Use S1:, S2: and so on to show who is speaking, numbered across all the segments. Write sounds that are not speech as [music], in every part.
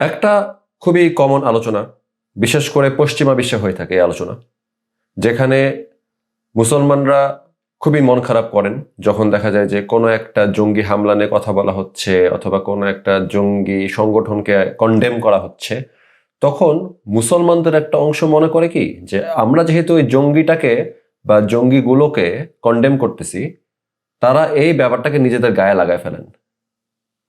S1: একটা খুবই কমন আলোচনা, বিশেষ করে পশ্চিমা বিশ্বে হয়ে থাকে এই আলোচনা, যেখানে মুসলমানরা খুবই মন খারাপ করেন, যখন দেখা যায় যে কোনো একটা জঙ্গি হামলা নিয়ে কথা বলা হচ্ছে অথবা কোনো একটা জঙ্গি সংগঠনকে কন্ডেম করা হচ্ছে, তখন মুসলমানদের একটা অংশ মনে করে কি যে আমরা যেহেতু ওই জঙ্গিটাকে বা জঙ্গিগুলোকে কন্ডেম করতেছি, তারা এই ব্যাপারটাকে নিজেদের গায়ে লাগায় ফেলেন।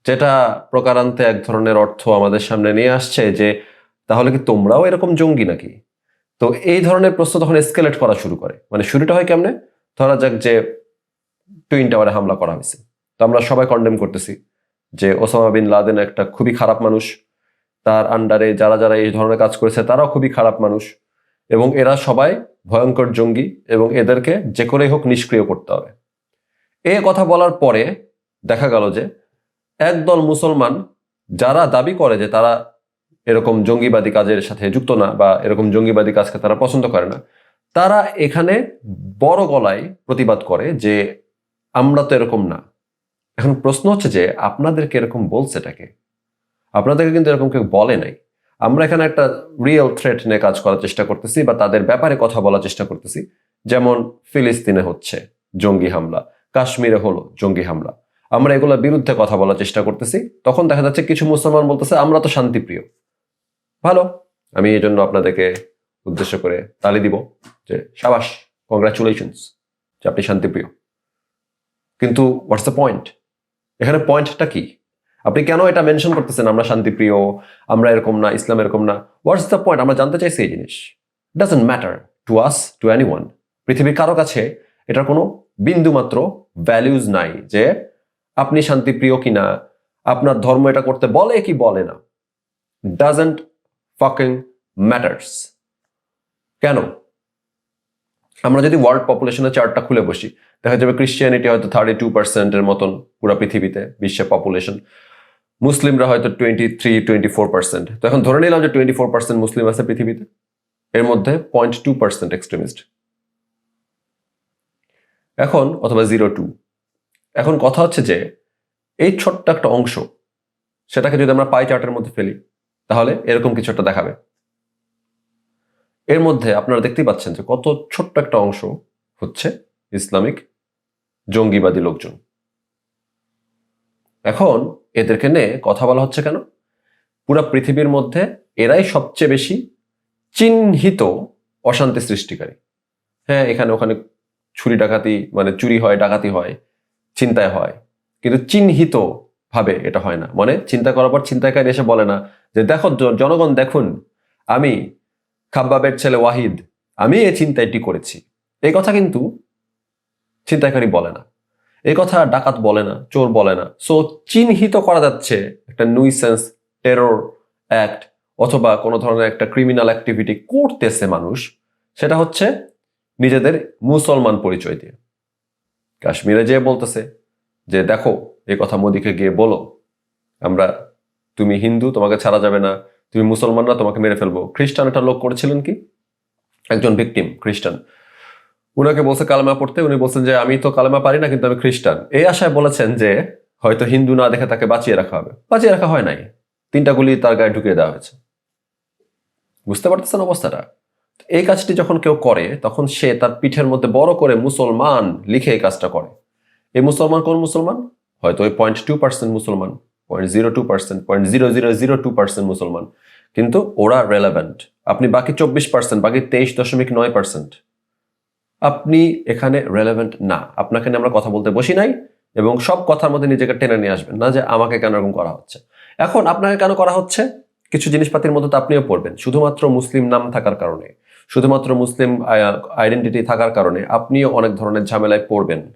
S1: যেটা প্রকারান্তে এক ধরনের অর্থ আমাদের সামনে নিয়ে আসছে যে, তাহলে কি তোমরাও এরকম জঙ্গি নাকি? তো এই ধরনের প্রশ্ন তখন এসকেলেট করা শুরু করে। মানে শুরুটা হয় কেমনে? ধরা যাক যে টুইন টাওয়ারে হামলা করা হয়েছে। তো আমরা সবাই কন্ডেম করতেছি যে ওসামা বিন লাদেন একটা খুবই খারাপ মানুষ। তার আন্ডারে যারা যারা এই ধরনের কাজ করেছে, তারাও খুবই খারাপ মানুষ। এবং এরা সবাই ভয়ঙ্কর জঙ্গি এবং এদেরকে যে করেই হোক নিষ্ক্রিয় করতে হবে। এ কথা বলার পরে দেখা গেল যে একদল মুসলমান যারা দাবি করে যে তারা এরকম জঙ্গিবাদী কাজের সাথে যুক্ত না বা এরকম জঙ্গিবাদী কাজকে তারা পছন্দ করে না, তারা এখানে বড় গলায় প্রতিবাদ করে যে আমরা তো এরকম না। এখন প্রশ্ন হচ্ছে যে আপনাদেরকে এরকম বলছে এটাকে? আপনাদেরকে কিন্তু এরকম কেউ বলে নাই। আমরা এখানে একটা রিয়েল থ্রেট নিয়ে কাজ করার চেষ্টা করতেছি বা তাদের ব্যাপারে কথা বলার চেষ্টা করতেছি। যেমন ফিলিস্তিনে হচ্ছে জঙ্গি হামলা, কাশ্মীরে হলো জঙ্গি হামলা। আমরা এগুলোর বিরুদ্ধে কথা বলার চেষ্টা করতেছি। তখন দেখা যাচ্ছে কিছু মুসলমান বলতেছে, আমরা তো শান্তিপ্রিয়। ভালো, আমি এই জন্য আপনাদেরকে উদ্দেশ্য করে তালি দিব যে, সাবাস কংগ্রাচুলেশনস যে আপনি শান্তিপ্রিয়। কিন্তু হোয়াটস দ্য পয়েন্ট এখানে পয়েন্টটা কি? আপনি কেন এটা মেনশন করতেছেন, আমরা শান্তিপ্রিয়, আমরা এরকম না, ইসলাম এরকম না? হোয়াটস দ্য পয়েন্ট আমরা জানতে চাইছি এই জিনিস। Doesn't matter to us to anyone পৃথিবীর কারও কাছে এটার কোনো বিন্দু মাত্র ভ্যালিউজ নাই যে আপনি শান্তিপ্রিয় কিনা আপনার ধর্ম এটা করতে বলে কি বলে না? ডাজন্ট ফাকিং ম্যাটার্স কেন? আমরা যদি ওয়ার্ল্ড পপুলেশনের চার্টটা খুলে বসি, দেখা যাবে ক্রিশ্চিয়ানিটি হয়তো থার্টি টু পার্সেন্টের মতন পুরো পৃথিবীতে, বিশ্বের পপুলেশন মুসলিমরা হয়তো twenty three twenty four percent তো এখন ধরে নিলাম যে টোয়েন্টি ফোর পার্সেন্ট মুসলিম আছে পৃথিবীতে, এর মধ্যে পয়েন্ট টু পার্সেন্ট এক্সট্রিমিস্ট এখন অথবা জিরো টু এখন কথা হচ্ছে যে, এই ছোট্ট একটা অংশ, সেটাকে যদি আমরা পাই চার্টের মধ্যে ফেলি, তাহলে এরকম কিছু একটা দেখাবে। এর মধ্যে আপনারা দেখতেই পাচ্ছেন যে কত ছোট্ট একটা অংশ হচ্ছে ইসলামিক জঙ্গিবাদী লোকজন। এখন এদেরকে নিয়ে কথা বলা হচ্ছে কেন? পুরা পৃথিবীর মধ্যে এরাই সবচেয়ে বেশি চিহ্নিত অশান্তি সৃষ্টিকারী। হ্যাঁ এখানে ওখানে ছুরি ডাকাতি মানে চুরি হয়, ডাকাতি হয় চিন্তায় হয়। কিন্তু চিহ্নিত ভাবে এটা হয় না। মানে চিন্তা করার পর চিন্তাকারী এসে বলে না যে, দেখো জনগণ, দেখুন, আমি খাব্বাবের ছেলে ওয়াহিদ, আমি এই চিন্তাইটি করেছি। এই কথা কিন্তু চিন্তাকারী বলে না। এই কথা ডাকাত বলে না, চোর বলে না। সো, চিহ্নিত করা যাচ্ছে একটা নুইসেন্স টেরর অ্যাক্ট অথবা কোনো ধরনের একটা ক্রিমিনাল অ্যাক্টিভিটি করতেছে মানুষ, সেটা হচ্ছে নিজেদের মুসলমান পরিচয় দিয়ে। কাশ্মীরে যেয়ে বলতেছে যে, দেখো এই কথা মোদিকে গিয়ে বলো। আমরা, তুমি হিন্দু, তোমাকে ছাড়া যাবে না। তুমি মুসলমানরা, তোমাকে মেরে ফেলব। খ্রিস্টান একটা লোক করেছিলেন কি? একজন ভিকটিম, খ্রিস্টান। উনাকে বলছে কালেমা পড়তে। উনি বলছেন যে, আমি তো কালেমা পারি না, কিন্তু আমি খ্রিস্টান। এই আশায় বলেছেন যে, হয়তো হিন্দু না দেখে তাকে বাঁচিয়ে রাখা হবে। বাঁচিয়ে রাখা হয় নাই। তিনটা গুলি তার গায়ে ঢুকিয়ে দেওয়া হয়েছে। বুঝতে পারতেছেন অবস্থাটা? এই কাজটি যখন কেউ করে, তখন সে তার পিঠের মধ্যে বড় করে মুসলমান লিখে এই কাজটা করে। এই মুসলমান কোন মুসলমান? হয়তো ওই পয়েন্ট টু পার্সেন্ট মুসলমান point zero two percent point zero zero zero two percent মুসলমান। কিন্তু ওরা রেলেভেন্ট আপনি বাকি চব্বিশ পার্সেন্ট বাকি তেইশ দশমিক নয় পার্সেন্ট আপনি এখানে রেলেভেন্ট না। আপনাকে নিয়ে আমরা কথা বলতে বসি নাই এবং সব কথার মধ্যে নিজেকে টেনে নিয়ে আসবেন না যে আমাকে কেন এরকম করা হচ্ছে। এখন আপনাকে কেন করা হচ্ছে? কিছু জিনিসপাতির মধ্যে তো আপনিও পড়বেন। শুধুমাত্র মুসলিম নাম থাকার কারণে। শুধুমাত্র মুসলিম আইডেন্টিটি থাকার কারণে আপনিও অনেক ধরনের ঝামেলায় পড়বেন।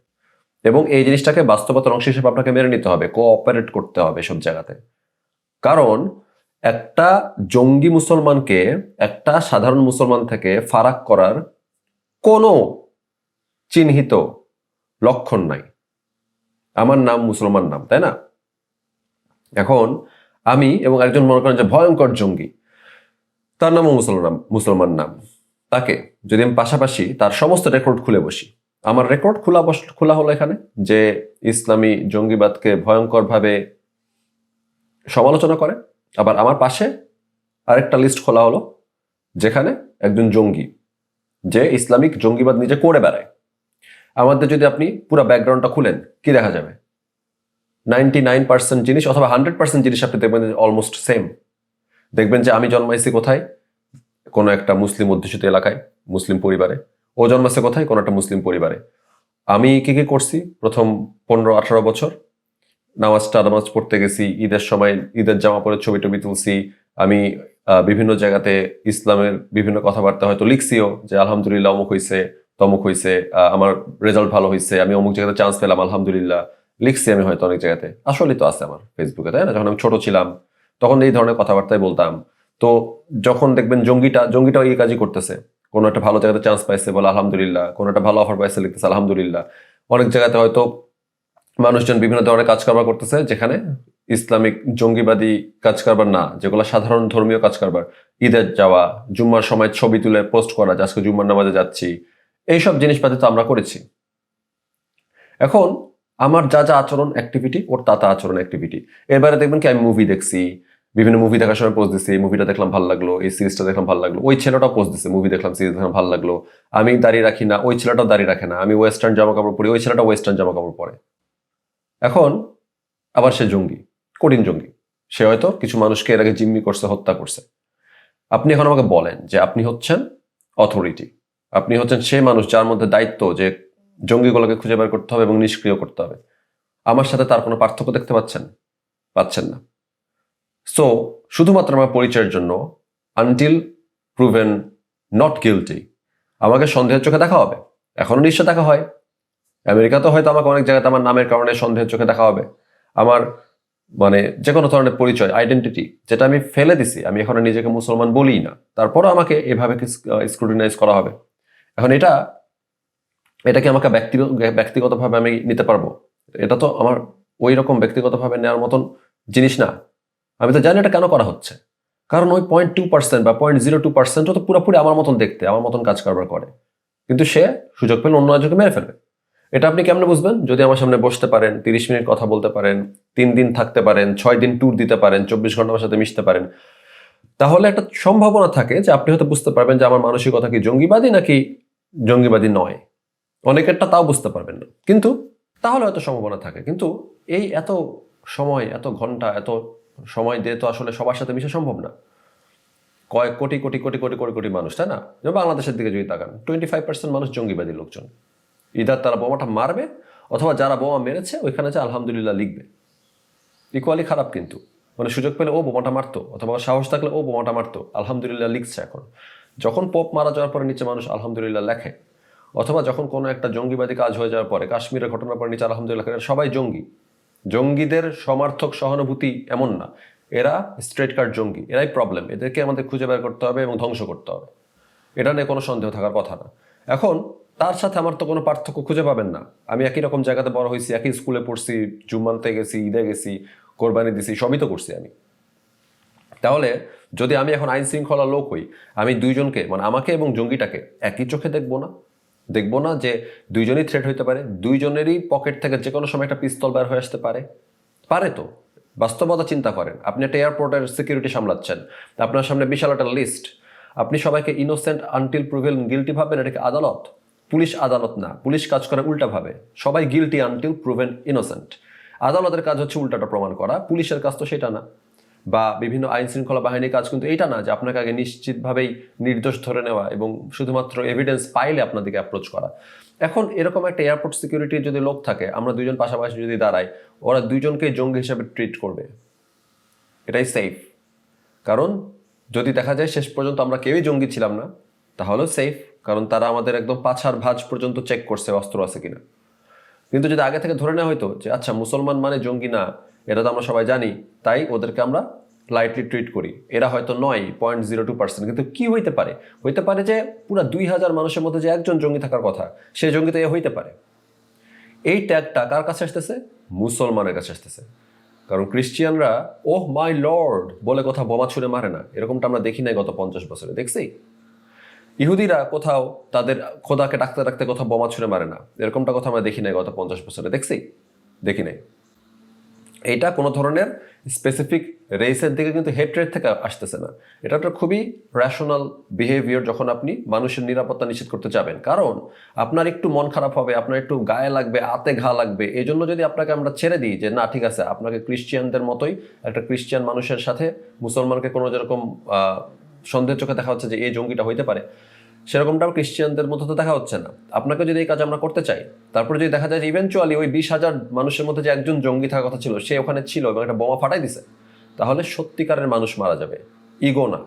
S1: এবং এই জিনিসটাকে বাস্তবতার অংশ হিসেবে আপনাকে মেনে নিতে হবে কোঅপারেট করতে হবে সব জায়গাতে। কারণ একটা জঙ্গি মুসলমানকে, একটা সাধারণ মুসলমান থেকে ফারাক করার কোনো চিহ্নিত লক্ষণ নাই। আমার নাম মুসলমান নাম, তাই না? এখন আমি এবং একজন মনে করেন যে ভয়ঙ্কর জঙ্গি, তার নামও মুসলমান মুসলমান নাম। তাকে যদি আমি পাশাপাশি তার সমস্ত রেকর্ড খুলে বসি। আমার রেকর্ড খোলা খোলা হলো এখানে যে ইসলামী জঙ্গিবাদকে ভয়ঙ্করভাবে সমালোচনা করে। আবার আমার পাশে আরেকটা লিস্ট খোলা হলো, যেখানে একজন জঙ্গি, যে ইসলামিক জঙ্গিবাদ নিজে করে বেড়ায়। আমাদের যদি আপনি পুরো ব্যাকগ্রাউন্ডটা খুলেন, কি দেখা যাবে? নাইনটি নাইন পার্সেন্ট জিনিস অথবা হান্ড্রেড পার্সেন্ট জিনিস আপনি দেখবেন অলমোস্ট সেম দেখবেন যে আমি জন্মাইছি কোথায় কোনো একটা মুসলিম অধ্যুষিত এলাকায়, মুসলিম পরিবারে। ও জন্মাচ্ছে কোথায়? কোনো একটা মুসলিম পরিবারে। আমি কি কি করছি? প্রথম পনেরো, আঠারো বছর নামাজটা, নামাজ পড়তে গেছি। ঈদের সময় ঈদের জামা পরে ছবি টবি তুলছি। আমি বিভিন্ন জায়গাতে ইসলামের বিভিন্ন কথাবার্তা হয়তো লিখছিও যে আলহামদুলিল্লাহ অমুক হয়েছে তমুক হয়েছে আমার রেজাল্ট ভালো হয়েছে আমি অমুক জায়গাতে চান্স পেলাম, আলহামদুলিল্লাহ। লিখছি আমি হয়তো অনেক জায়গাতে। আসলেই তো আছে আমার ফেসবুকে তাই না? যখন আমি ছোট ছিলাম, তখন এই ধরনের কথাবার্তাই বলতাম। তো যখন দেখবেন জঙ্গিটা জঙ্গিটাও এই কাজই করতেছে। কোনো একটা ভালো জায়গাতে চান্স পাইছে বলে আলহামদুলিল্লাহ, কোনো একটা ভালো অফার পাইছে লিখতেছে আলহামদুলিল্লাহ। অনেক জায়গাতে হয়তো মানুষজন বিভিন্ন ধরনের কাজ কারবার করতেছে যেখানে ইসলামিক জঙ্গিবাদী কাজ কারবার না, যেগুলো সাধারণ ধর্মীয় কাজ কারবার ঈদের যাওয়া, জুম্মার সময় ছবি তুলে পোস্ট করা, যে আজকে জুম্মার নামাজে যাচ্ছি। এইসব জিনিসপাতি তো আমরা করেছি। এখন আমার যা যা আচরণ অ্যাক্টিভিটি ওর তা তা আচরণ অ্যাক্টিভিটি এবারে দেখবেন কি আমি মুভি দেখছি বিভিন্ন মুভি দেখার সময় পোস্ট এই মুভিটা দেখলাম ভালো লাগল, এই সিরিজটা দেখলাম ভালো লাগল, ওই ছেলেটাও পোস্ট দিছে মুভি দেখলাম সিরিজ দেখলাম, ভালো লাগল। আমি দাঁড়িয়ে রাখি না, ওই ছেলেটাও দাঁড়িয়ে রাখে না, আমি ওয়েস্টার্ন জামা কাপড় পরি, ওই ছেলেটা ওয়েস্টার্ন জামা কাপড় পরে। এখন আবার সে জঙ্গি, কঠিন জঙ্গি। সে হয়তো কিছু মানুষকে এর আগে জিম্মি করছে, হত্যা করছে। আপনি এখন আমাকে বলেন যে আপনি হচ্ছেন অথরিটি আপনি হচ্ছেন সেই মানুষ যার মধ্যে দায়িত্ব যে জঙ্গিগুলোকে খুঁজে বের করতে হবে এবং নিষ্ক্রিয় করতে হবে। আমার সাথে তার কোনো পার্থক্য দেখতে পাচ্ছেন? পাচ্ছেন না। সো শুধুমাত্র আমার পরিচয়ের জন্য আনটিল প্রুভেন নট গিলটি আমাকে সন্দেহের চোখে দেখা হবে। এখনও নিশ্চয় দেখা হয়। আমেরিকাতে হয়তো আমাকে অনেক জায়গাতে আমার নামের কারণে সন্দেহের চোখে দেখা হবে। আমার মানে যে কোনো ধরনের পরিচয় আইডেন্টিটি যেটা আমি ফেলে দিছি, আমি এখন নিজেকে মুসলমান বলিই না। তারপরও আমাকে এভাবে স্ক্রুটিনাইজ করা হবে। এখন এটা এটাকে আমাকে ব্যক্তিগত ব্যক্তিগতভাবে আমি নিতে পারব? এটা তো আমার ওই রকম ব্যক্তিগতভাবে নেওয়ার মতন জিনিস না। আমি তো জানি এটা কেন করা হচ্ছে। কারণ ওই পয়েন্ট টু পার্সেন্ট বা পয়েন্ট জিরো টু পার্সেন্টও তো পুরোপুরি আমার মতন দেখতে, আমার মতন কাজ কারবার করে। কিন্তু সে সুযোগ পেলে অন্য একজনকে মেরে ফেলবে। এটা আপনি কেমনে বুঝবেন? যদি আমার সামনে বসতে পারেন, তিরিশ মিনিট কথা বলতে পারেন, তিন দিন থাকতে পারেন, ছয় দিন ট্যুর দিতে পারেন, চব্বিশ ঘণ্টা আমার সাথে মিশতে পারেন, তাহলে একটা সম্ভাবনা থাকে যে আপনি হয়তো বুঝতে পারবেন যে আমার মানসিকতা কি জঙ্গিবাদী নাকি জঙ্গিবাদী নয়। অনেকেরটা তাও বুঝতে পারবেন না। কিন্তু তাহলে হয়তো সম্ভাবনা থাকে। কিন্তু এই এত সময়, এত ঘণ্টা, এত সময় দিয়ে তো আসলে সবার সাথে মিশে সম্ভব না। কয়েক কোটি কোটি কোটি কোটি কোটি কোটি মানুষ, তাই না? বাংলাদেশের দিকে যদি তাকান টোয়েন্টি ফাইভ পার্সেন্ট মানুষ জঙ্গিবাদী লোকজন। ইদার তারা বোমাটা মারবে অথবা যারা বোমা মেরেছে, ওইখানে যে আলহামদুলিল্লাহ লিখবে। ইকুয়ালি খারাপ কিন্তু। মানে সুযোগ পেলে, ও বোমাটা মারতো, অথবা সাহস থাকলে ও বোমাটা মারতো, আলহামদুলিল্লাহ লিখছে এখন। যখন পোপ মারা যাওয়ার পরে নিচে মানুষ আলহামদুলিল্লাহ লেখে, অথবা যখন কোনো একটা জঙ্গিবাদী কাজ হয়ে যাওয়ার পরে, কাশ্মীরের ঘটনার পরে নিচে আলহামদুলিল্লাহ সবাই জঙ্গি। জঙ্গিদের সমর্থক সহানুভূতি এমন না। এরা স্ট্রেট কার্ড জঙ্গি, এরাই প্রবলেম এদেরকে আমাদের খুঁজে বের করতে হবে এবং ধ্বংস করতে হবে। এটা নিয়ে কোনো সন্দেহ থাকার কথা না। এখন, তার সাথে আমার তো কোনো পার্থক্য খুঁজে পাবেন না। আমি একই রকম জায়গাতে বড় হয়েছি, একই স্কুলে পড়ছি জুম্মানতে গেছি, ঈদে গেছি, কোরবানি দিছি, সবই তো করছি আমি। তাহলে, যদি আমি এখন আইন শৃঙ্খলা লোক হই, আমি দুইজনকে মানে আমাকে এবং জঙ্গিটাকে, একই চোখে দেখব না? দেখব না যে দুইজনই থ্রেট হইতে পারে, দুইজনেরই পকেট থেকে যে কোনো সময় একটা পিস্তল বের হয়ে আসতে পারে। পারে তো। বাস্তবতা চিন্তা করেন। আপনি একটা এয়ারপোর্টের সিকিউরিটি সামলাচ্ছেন। আপনার সামনে বিশাল একটা লিস্ট আপনি সবাইকে ইনোসেন্ট আনটিল প্রুভেল গিলটি ভাবেন এটাকে আদালত? পুলিশ আদালত না। পুলিশ কাজ করে উল্টাভাবে সবাই গিলটি আনটিল প্রুভেন ইনোসেন্ট আদালতের কাজ হচ্ছে উল্টাটা প্রমাণ করা। পুলিশের কাজ তো সেটা না। বা বিভিন্ন আইন শৃঙ্খলা বাহিনীর কাজ কিন্তু এইটা না যে আপনাকে আগে নিশ্চিতভাবেই নির্দোষ ধরে নেওয়া এবং শুধুমাত্র এভিডেন্স পাইলে আপনাদেরকে অ্যাপ্রোচ করা। এখন এরকম একটা এয়ারপোর্ট সিকিউরিটির যদি লোক থাকে, আমরা দুজন পাশাপাশি যদি দাঁড়াই, ওরা দুজনকে জঙ্গি হিসাবে ট্রিট করবে। এটাই সেফ কারণ যদি দেখা যায় শেষ পর্যন্ত আমরা কেউই জঙ্গি ছিলাম না, তাহলেও সেফ কারণ তারা আমাদের একদম পাছার ভাঁজ পর্যন্ত চেক করছে অস্ত্র আছে কিনা। কিন্তু যদি আগে থেকে ধরে নেওয়া হতো যে আচ্ছা মুসলমান মানে জঙ্গি না এটা তো আমরা সবাই জানি, তাই ওদেরকে আমরা লাইটলি ট্রিট করি। এরা হয়তো নয় পয়েন্ট জিরো টু পার্সেন্ট কিন্তু কি হইতে পারে? হইতে পারে যে পুরো দুই হাজার মানুষের মধ্যে যে একজন জঙ্গি থাকার কথা, সে জঙ্গি তো এ হইতে পারে। এই ট্যাগটা কার কাছে আসতেছে? মুসলমানের কাছে আসতেছে। কারণ ক্রিশ্চিয়ানরা ওহ মাই লর্ড বলে কথা বোমা ছুঁড়ে মারে না। এরকমটা আমরা দেখি নাই গত পঞ্চাশ বছরে, দেখছি? ইহুদিরা কোথাও তাদের খোদাকে ডাকতে ডাকতে কোথাও বোমা ছুঁড়ে মারে না। এরকমটা কথা আমরা দেখি নাই গত পঞ্চাশ বছরে, দেখছি? দেখি নাই। এইটা কোনো ধরনের স্পেসিফিক রেসের দিকে কিন্তু হেট্রেট থেকে আসতেছে না। এটা একটা খুবই র্যাশনাল বিহেভিয়ার যখন আপনি মানুষের নিরাপত্তা নিশ্চিত করতে যাবেন। কারণ আপনার একটু মন খারাপ হবে আপনার একটু গায়ে লাগবে আতে ঘা লাগবে এই জন্য যদি আপনাকে আমরা ছেড়ে দিই যে না ঠিক আছে আপনাকে ক্রিশ্চিয়ানদের মতোই একটা ক্রিশ্চিয়ান মানুষের সাথে মুসলমানকে কোনো যেরকম আহ, সন্দেহের চোখে দেখা হচ্ছে যে এই জঙ্গিটা হইতে পারে। সেরকমটাও ক্রিশ্চিয়ানদের মধ্যে তো দেখা হচ্ছে না। আপনাকে যদি এই কাজ আমরা করতে চাই, তারপরে যদি দেখা যায় যে ইভেনচুয়ালি ওই বিশ হাজার মানুষের মধ্যে যে একজন জঙ্গি থাকার কথা ছিল, সে ওখানে ছিল এবং একটা বোমা ফাটাই দিছে, তাহলে সত্যিকারের মানুষ মারা যাবে। ইগো না।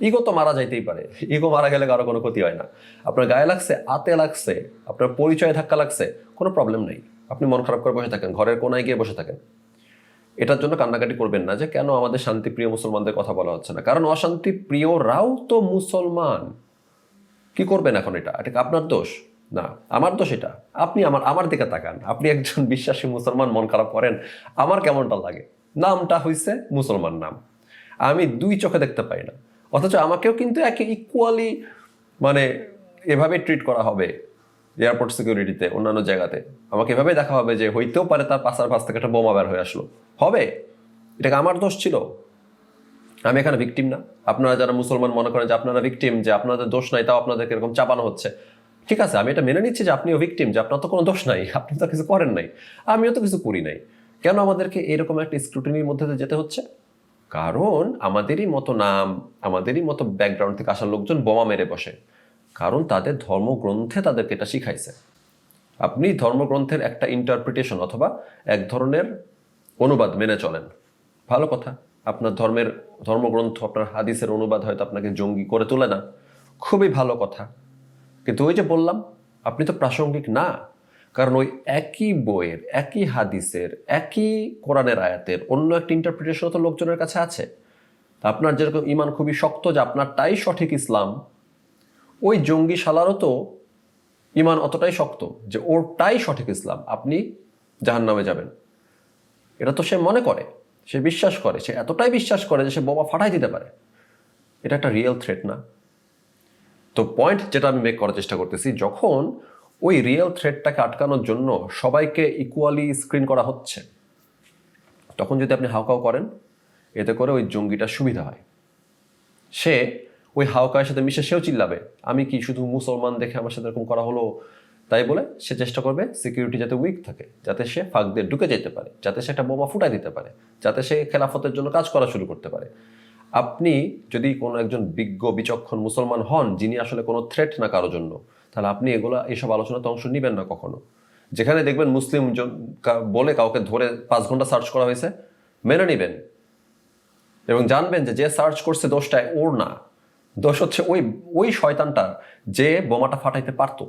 S1: ইগো তো মারা যাইতেই পারে। ইগো মারা গেলে কারও কোনো ক্ষতি হয় না। আপনার গায়ে লাগছে, আতে লাগছে, আপনার পরিচয়ে ধাক্কা লাগছে, কোনো প্রবলেম নেই। আপনি মন খারাপ করে বসে থাকেন, ঘরের কোনায় গিয়ে বসে থাকেন। এটার জন্য কান্নাকাটি করবেন না যে কেন আমাদের শান্তিপ্রিয় মুসলমানদের কথা বলা হচ্ছে না। কারণ অশান্তি প্রিয়রাও তো মুসলমান। কি করবেন এখন এটা? এটা আপনার দোষ? না, আমার দোষ এটা। আপনি আমার আমার দিকে তাকান। আপনি একজন [laughs] বিশ্বাসী মুসলমান, মন খারাপ করেন, আমার কেমনটা লাগে? নামটা হইছে মুসলমান নাম। আমি দুই চোখে দেখতে পাই না। অথচ আমাকেও কিন্তু একে ইকুয়ালি মানে এভাবে ট্রিট করা হবে এয়ারপোর্ট সিকিউরিটিতে অন্যান্য জায়গাতে। আমাকে এভাবে দেখা হবে যে হইতেও পারে তার পাশার পাশ থেকে একটা বোমা বের হয়ে আসলো। হবে? এটাকে আমার দোষ ছিল? আমি এখানে ভিকটিম না। আপনারা যারা মুসলমান মনে করেন যে আপনারা ভিকটিম যে আপনাদের দোষ নাই, তাও আপনাদেরকে এরকম চাপানো হচ্ছে। ঠিক আছে, আমি এটা মেনে নিচ্ছি যে আপনিও ভিকটিম যে আপনার তো কোনো দোষ নাই, আপনি তো কিছু করেন নাই, আমিও তো কিছু করি নাই। কেন আমাদেরকে এরকম একটা স্ক্রুটিনির মধ্যে যেতে হচ্ছে? কারণ আমাদেরই মতো নাম, আমাদেরই মতো ব্যাকগ্রাউন্ড থেকে আসা লোকজন বোমা মেরে বসে। কারণ তাদের ধর্মগ্রন্থে তাদেরকে এটা শিখাইছে। আপনি ধর্মগ্রন্থের একটা ইন্টারপ্রিটেশন অথবা এক ধরনের অনুবাদ মেনে চলেন। ভালো কথা, আপনার ধর্মের ধর্মগ্রন্থ আপনার হাদিসের অনুবাদ হয়তো আপনাকে জঙ্গি করে তোলে না। খুবই ভালো কথা। কিন্তু ওই যে বললাম, আপনি তো প্রাসঙ্গিক না। কারণ ওই একই বইয়ের, একই হাদিসের, একই কোরআনের আয়াতের অন্য একটা ইন্টারপ্রিটেশন তো লোকজনের কাছে আছে। আপনার যেরকম ইমান খুবই শক্ত যে আপনারটাই সঠিক ইসলাম, ওই জঙ্গি শালারও তো ইমান অতটাই শক্ত যে ওরটাই সঠিক ইসলাম। আপনি জাহান নামে যাবেন। এটা তো সে মনে করে। সে বিশ্বাস করে, সে এতটাই বিশ্বাস করে যে সে বোমা ফাটাই দিতে পারে। এটা একটা রিয়েল থ্রেট না। তো পয়েন্ট যেটা আমি মেক করার চেষ্টা করতেছি, যখন ওই রিয়েল থ্রেটটাকে আটকানোর জন্য সবাইকে ইকুয়ালি স্ক্রিন করা হচ্ছে, তখন যদি আপনি হাউকাও করেন, এতে করে ওই জঙ্গিটার সুবিধা হয়। সে ওই হাওকায়ের সাথে মিশে সেও চিল্লাবে, আমি কি শুধু মুসলমান দেখে আমার সাথে এরকম করা হলো? তাই বলে সে চেষ্টা করবে সিকিউরিটি যাতে উইক থাকে, যাতে সে ফাঁক দিয়ে ঢুকে যেতে পারে, যাতে সে একটা বোমা ফুটাই দিতে পারে, যাতে সে খেলাফতের জন্য কাজ করা শুরু করতে পারে। আপনি যদি কোনো একজন বিজ্ঞ, বিচক্ষণ মুসলমান হন, যিনি আসলে কোনো থ্রেট না কারোর জন্য, তাহলে আপনি এগুলো এইসব আলোচনাতে অংশ নেবেন না কখনো। যেখানে দেখবেন মুসলিম বলে কাউকে ধরে পাঁচ ঘণ্টা সার্চ করা হয়েছে, মেনে নেবেন। এবং জানবেন যে যে সার্চ করছে দোষটায় ওর না। দোষ হচ্ছে ওই ওই শয়তানটা যে বোমাটা ফাটাইতে পারতো।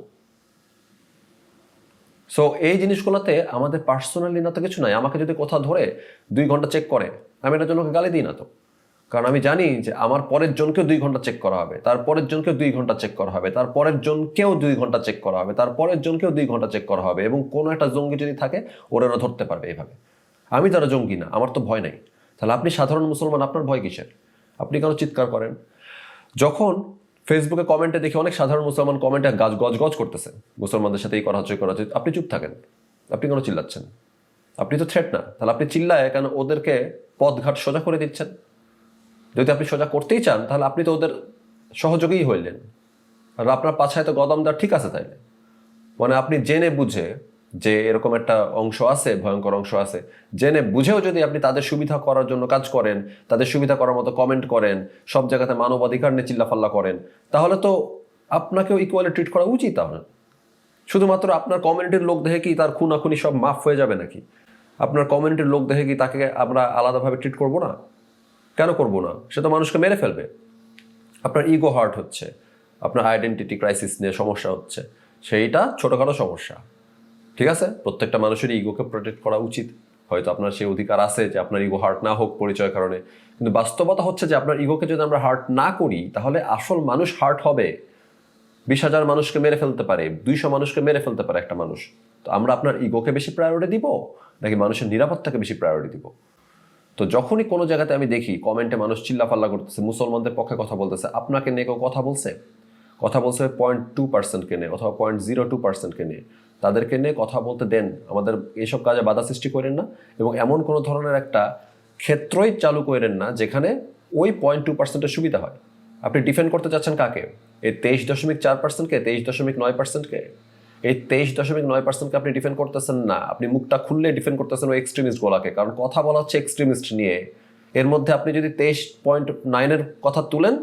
S1: সো এই জিনিসগুলোতে আমাদের পার্সোনালি না তো কিছু নাই। আমাকে যদি কোথাও ধরে দুই ঘণ্টা চেক করে, আমি এটার জন্য গালি দিই না তো। কারণ আমি জানি যে আমার পরের জনকেও দুই ঘণ্টা চেক করা হবে, তার পরের জনকেও দুই ঘণ্টা চেক করা হবে, তার পরের জনকেও দুই ঘণ্টা চেক করা হবে, তার পরের জনকেও দুই ঘণ্টা চেক করা হবে এবং কোনো একটা জঙ্গি যদি থাকে, ওরা ওরা ধরতে পারবে এইভাবে। আমি তারা জঙ্গি না, আমার তো ভয় নাই। তাহলে আপনি সাধারণ মুসলমান, আপনার ভয় কিসের? আপনি কেন চিৎকার করেন। যখন ফেসবুকে কমেন্টে দেখি অনেক সাধারণ মুসলমান কমেন্টে গাছ গজ গজ করতেছে। মুসলমানদের সাথে এই করা হচ্ছে করা হচ্ছে। আপনি চুপ থাকেন। আপনি কেন চিল্লাচ্ছেন আপনি তো থ্রেট না। তাহলে আপনি চিল্লায় কেন ওদেরকে পথঘাট সোজা করে দিচ্ছেন? যদি আপনি সোজা করতেই চান, তাহলে আপনি তো ওদের সহযোগীই হইলেন। আর আপনার পাছায় তো গদম দেওয়ার ঠিক আছে তাইলে। মানে আপনি জেনে বুঝে যে এরকম একটা অংশ আছে, ভয়ঙ্কর অংশ আছে, জেনে বুঝেও যদি আপনি তাদের সুবিধা করার জন্য কাজ করেন, তাদের সুবিধা করার মতো কমেন্ট করেন, সব জায়গাতে মানবাধিকার নিয়ে চিল্লাফাল্লা করেন, তাহলে তো আপনাকেও ইকুয়ালি ট্রিট করা উচিত তাহলে। শুধুমাত্র আপনার কমিউনিটির লোক দেখে কি তার খুনাখুনি সব মাফ হয়ে যাবে নাকি? আপনার কমিউনিটির লোক দেখে কি তাকে আমরা আলাদাভাবে ট্রিট করব না? কেন করব না? সে তো মানুষকে মেরে ফেলবে। আপনার ইগো হার্ট হচ্ছে, আপনার আইডেন্টিটি ক্রাইসিস নিয়ে সমস্যা হচ্ছে, সেইটা ছোটোখাটো সমস্যা। ঠিক আছে? প্রত্যেকটা মানুষের ইগোকে প্রোটেক্ট করা উচিত। হয়তো আপনার সেই অধিকার আছে যে আপনার ইগো হার্ট না হোক পরিচয় কারণে। কিন্তু বাস্তবতা হচ্ছে যে আপনার ইগোকে যদি আমরা হার্ট না করি, তাহলে আসল মানুষ হার্ট হবে। বিশ হাজার মানুষকে মেরে ফেলতে পারে, দুইশো মানুষকে মেরে ফেলতে পারে একটা মানুষ। তো আমরা আপনার ইগোকে বেশি প্রায়োরিটি দিব, নাকি মানুষের নিরাপত্তাকে বেশি প্রায়োরিটি দিব? তো যখনই কোনো জায়গাতে আমি দেখি কমেন্টে মানুষ চিল্লাফাল্লা করতেছে, মুসলমানদের পক্ষে কথা বলতেছে, আপনাকে নিয়ে কেউ কথা বলছে? কথা বলছে পয়েন্ট টু পার্সেন্টকে নিয়ে, অথবা পয়েন্ট জিরো টু পার্সেন্টকে নিয়ে। তাদেরকে নিয়ে কথা বলতে দেন। আমাদের এইসব কাজে বাধা সৃষ্টি করেন না এবং এমন কোনো ধরনের একটা ক্ষেত্রই চালু করেন না যেখানে ওই পয়েন্ট টু পার্সেন্টের সুবিধা হয়। আপনি ডিফেন্ড করতে চাচ্ছেন কাকে? এই তেইশ দশমিক চার পার্সেন্টকে তেইশ দশমিক নয় পার্সেন্টকে এই তেইশ দশমিক নয় পার্সেন্টকে আপনি ডিফেন্ড করতেছেন না। আপনি মুখটা খুললে ডিফেন্ড করতেছেন ওই এক্সট্রিমিস্ট গোলাকে। কারণ কথা বলা হচ্ছে এক্সট্রিমিস্ট নিয়ে। এর মধ্যে আপনি যদি তেইশ পয়েন্ট নাইনের কথা তুলেন,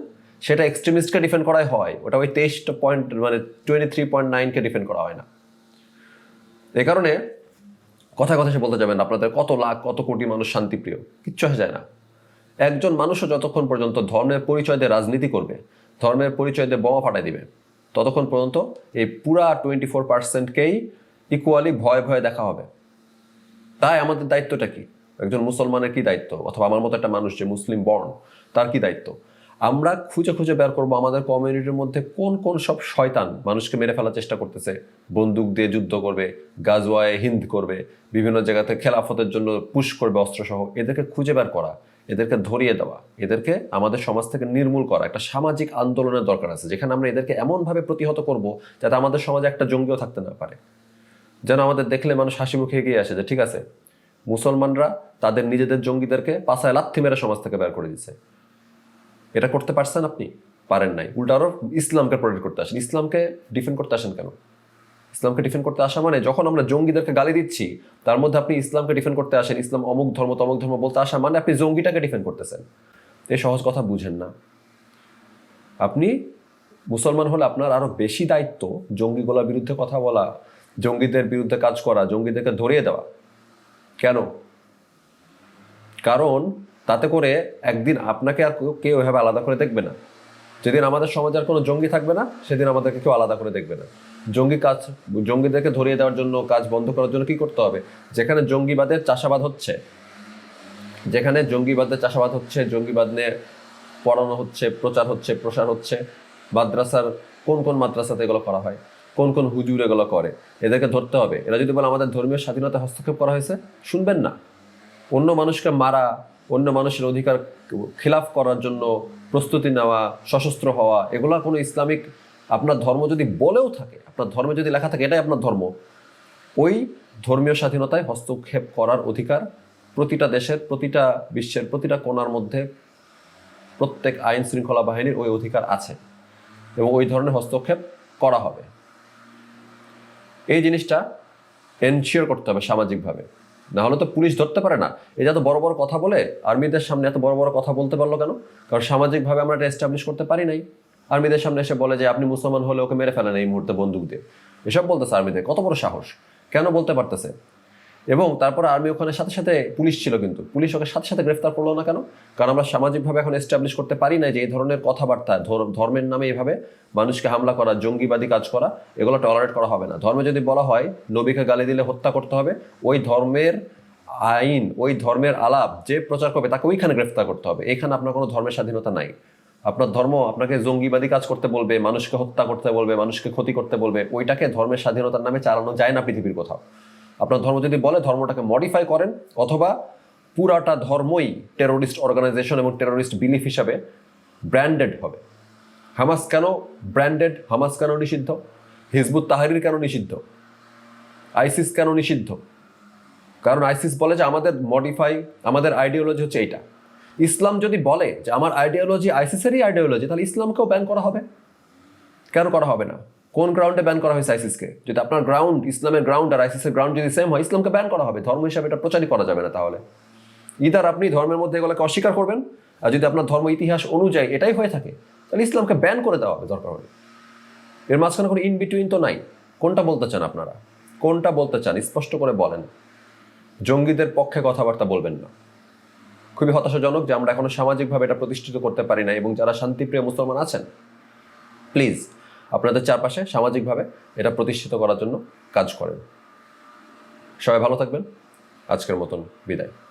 S1: সেটা এক্সট্রিমিস্টকে ডিফেন্ড করাই হয়। ওটা ওই তেইশ পয়েন্ট মানে টোয়েন্টি থ্রি পয়েন্ট নাইনকে ডিফেন্ড করা হয় না। এ কারণে কথা কথা সে বলতে যাবেন, আপনাদের কত লাখ, কত কোটি মানুষ শান্তিপ্রিয়? কিচ্ছু আসে যায় না। একজন মানুষও যতক্ষণ পর্যন্ত ধর্মের পরিচয় দিয়ে রাজনীতি করবে, ধর্মের পরিচয় দিয়ে বোমা ফাটাই দিবে, ততক্ষণ পর্যন্ত এই পুরা টোয়েন্টি ফোর পার্সেন্টকেই ইকুয়ালি ভয় ভয়ে দেখা হবে। তাই আমাদের দায়িত্বটা কি? একজন মুসলমানের কি দায়িত্ব? অথবা আমার মতো একটা মানুষ যে মুসলিম বর্ণ তার কি দায়িত্ব? আমরা খুঁজে খুঁজে বের করব আমাদের কমিউনিটির মধ্যে কোন কোন সব শয়তান মানুষকে মেরে ফেলার চেষ্টা করতেছে। বন্দুক দিয়ে যুদ্ধ করবে, গাজওয়ায় হিন্দ করবে, বিভিন্ন জায়গাতে খেলাফতের জন্য পুশ করবে অস্ত্রসহ। এদেরকে খুঁজে বের করা, এদেরকে ধরিয়ে দেওয়া, এদেরকে আমাদের সমাজ থেকে নির্মূল করা একটা সামাজিক আন্দোলনের দরকার আছে, যেখানে আমরা এদেরকে এমনভাবে প্রতিহত করব যাতে আমাদের সমাজে একটা জঙ্গিও থাকতে না পারে। যেন আমাদের দেখলে মানুষ হাসি মুখে এগিয়ে আসে যে, ঠিক আছে, মুসলমানরা তাদের নিজেদের জঙ্গিদেরকে পাশায় লাথি মেরে সমাজ থেকে বের করে দিচ্ছে এটা করতে পারছেন আপনি? পারেন নাই। উল্টা আরও ইসলামকে প্রোটেক্ট করতে আসেন। ইসলামকে ডিফেন্ড করতে আসেন কেন? ইসলামকে ডিফেন্ড করতে আসা মানে যখন আমরা জঙ্গিদেরকে গালি দিচ্ছি, তার মধ্যে আপনি ইসলামকে ডিফেন্ড করতে আসেন, ইসলাম অমুক ধর্ম, তমুক ধর্ম বলতে আসা মানে আপনি জঙ্গিটাকে ডিফেন্ড করতেছেন। এই সহজ কথা বুঝেন না। আপনি মুসলমান হলে আপনার আরও বেশি দায়িত্ব জঙ্গিগুলোর বিরুদ্ধে কথা বলা, জঙ্গিদের বিরুদ্ধে কাজ করা, জঙ্গিদেরকে ধরিয়ে দেওয়া। কেন? কারণ তাতে করে একদিন আপনাকে আর কেউ- এভাবে আলাদা করে দেখবে না। যেদিন আমাদের সমাজে আর কোনো জঙ্গি থাকবে না, সেদিন আমাদেরকে কেউ আলাদা করে দেখবে না। জঙ্গি কাজ জঙ্গিদেরকে ধরিয়ে দেওয়ার জন্য, কাজ বন্ধ করার জন্য কি করতে হবে? যেখানে জঙ্গিবাদের চাষাবাদ হচ্ছে, যেখানে জঙ্গিবাদের চাষাবাদ হচ্ছে, জঙ্গিবাদ নিয়ে পড়ানো হচ্ছে, প্রচার হচ্ছে, প্রসার হচ্ছে, মাদ্রাসার কোন কোন মাদ্রাসাতে এগুলো করা হয়? কোন কোন হুজুর এগুলো করে? এদেরকে ধরতে হবে। এরা যদি বলে আমাদের ধর্মীয় স্বাধীনতা হস্তক্ষেপ করা হয়েছে, শুনবেন না। অন্য মানুষকে মারা অন্য মানুষের অধিকার খিলাফ করার জন্য প্রস্তুতি নেওয়া, সশস্ত্র হওয়া এগুলো কোনো ইসলামিক আপনার ধর্ম যদি বলেও থাকে, আপনার ধর্মে যদি লেখা থাকে, এটাই আপনার ধর্ম। ওই ধর্মীয় স্বাধীনতায় হস্তক্ষেপ করার অধিকার প্রতিটা দেশের, প্রতিটা বিশ্বের, প্রতিটা কোণার মধ্যে প্রত্যেক আইন শৃঙ্খলা বাহিনীর ওই অধিকার আছে এবং ওই ধরনের হস্তক্ষেপ করা হবে। এই জিনিসটা এনশিওর করতে হবে সামাজিকভাবে। না হলে তো পুলিশ ধরতে পারে না। এই এত বড় বড় কথা বলে, আর্মিদের সামনে এত বড় বড় কথা বলতে পারল কেন? কারণ সামাজিকভাবে আমরা এটা এস্টাবলিশ করতে পারি নাই। আর্মিদের সামনে এসে বলে যে, আপনি মুসলমান হলে ওকে মেরে ফেলেন এই মুহূর্তে বন্দুক দিয়ে। এসব বলতেছে আর্মিদের। কত বড় সাহস। কেন বলতে পারতেছে? এবং তারপর আর্মি ওখানে সাথে সাথে পুলিশ ছিল কিন্তু। পুলিশ ওকে সাথে সাথে গ্রেফতার করল না কেন? কারণ আমরা সামাজিকভাবে এখন এস্টাবলিশ করতে পারি না যে এই ধরনের কথাবার্তা ধর্মের নামে এভাবে মানুষকে হামলা করা, জঙ্গিবাদী কাজ করা, এগুলো টলারেট করা হবে না। ধর্মে যদি বলা হয়, নবীকে গালি দিলে হত্যা করতে হবে, ওই ধর্মের আইন, ওই ধর্মের আলাপ যে প্রচার করবে, তাকে ওইখানে গ্রেফতার করতে হবে। এখানে আপনার কোনো ধর্মের স্বাধীনতা নাই। আপনার ধর্ম আপনাকে জঙ্গিবাদী কাজ করতে বলবে, মানুষকে হত্যা করতে বলবে, মানুষকে ক্ষতি করতে বলবে, ওইটাকে ধর্মের স্বাধীনতার নামে চালানো যায় না পৃথিবীর কোথাও। আপনার ধর্ম যদি বলে, ধর্মটাকে মডিফাই করেন, অথবা পুরাটা ধর্মই টেরোরিস্ট অর্গানাইজেশন এবং টেরোরিস্ট বিলিফ হিসাবে ব্র্যান্ডেড হবে। হামাস কেন ব্র্যান্ডেড হামাস কেন নিষিদ্ধ? হিজবুত তাহারির কেন নিষিদ্ধ? আইসিস কেন নিষিদ্ধ? কারণ আইসিস বলে যে আমাদের মডিফাই আমাদের আইডিওলজি হচ্ছে এইটা। ইসলাম যদি বলে যে আমার আইডিওলজি আইসিসেরই আইডিওলজি তাহলে ইসলামকেও ব্যান করা হবে। কেন করা হবে না? কোন গ্রাউন্ডে ব্যান করা হয়েছে আইসিসকে যদি আপনার গ্রাউন্ড ইসলামের গ্রাউন্ড আর আইসিসের গ্রাউন্ড যদি সেম হয়, ইসলামকে ব্যান করা হবে। ধর্ম হিসাবে এটা প্রচারই করা যাবে না তাহলে। ইদার আপনি ধর্মের মধ্যে এগুলোকে অস্বীকার করবেন, আর যদি আপনার ধর্ম ইতিহাস অনুযায়ী এটাই হয়ে থাকে, তাহলে ইসলামকে ব্যান করে দেওয়া হবে দরকার হলে। এর মাঝখানে কোনো ইন বিটুইন তো নাই। কোনটা বলতে চান আপনারা? কোনটা বলতে চান? স্পষ্ট করে বলেন। জঙ্গিদের পক্ষে কথাবার্তা বলবেন না। খুবই হতাশাজনক যে আমরা এখনও সামাজিকভাবে এটা প্রতিষ্ঠিত করতে পারি না এবং যারা শান্তিপ্রিয় মুসলমান আছেন প্লিজ আপনাদের চারপাশে সামাজিকভাবে এটা প্রতিষ্ঠিত করার জন্য কাজ করেন। সবাই ভালো থাকবেন। আজকের মতন বিদায়।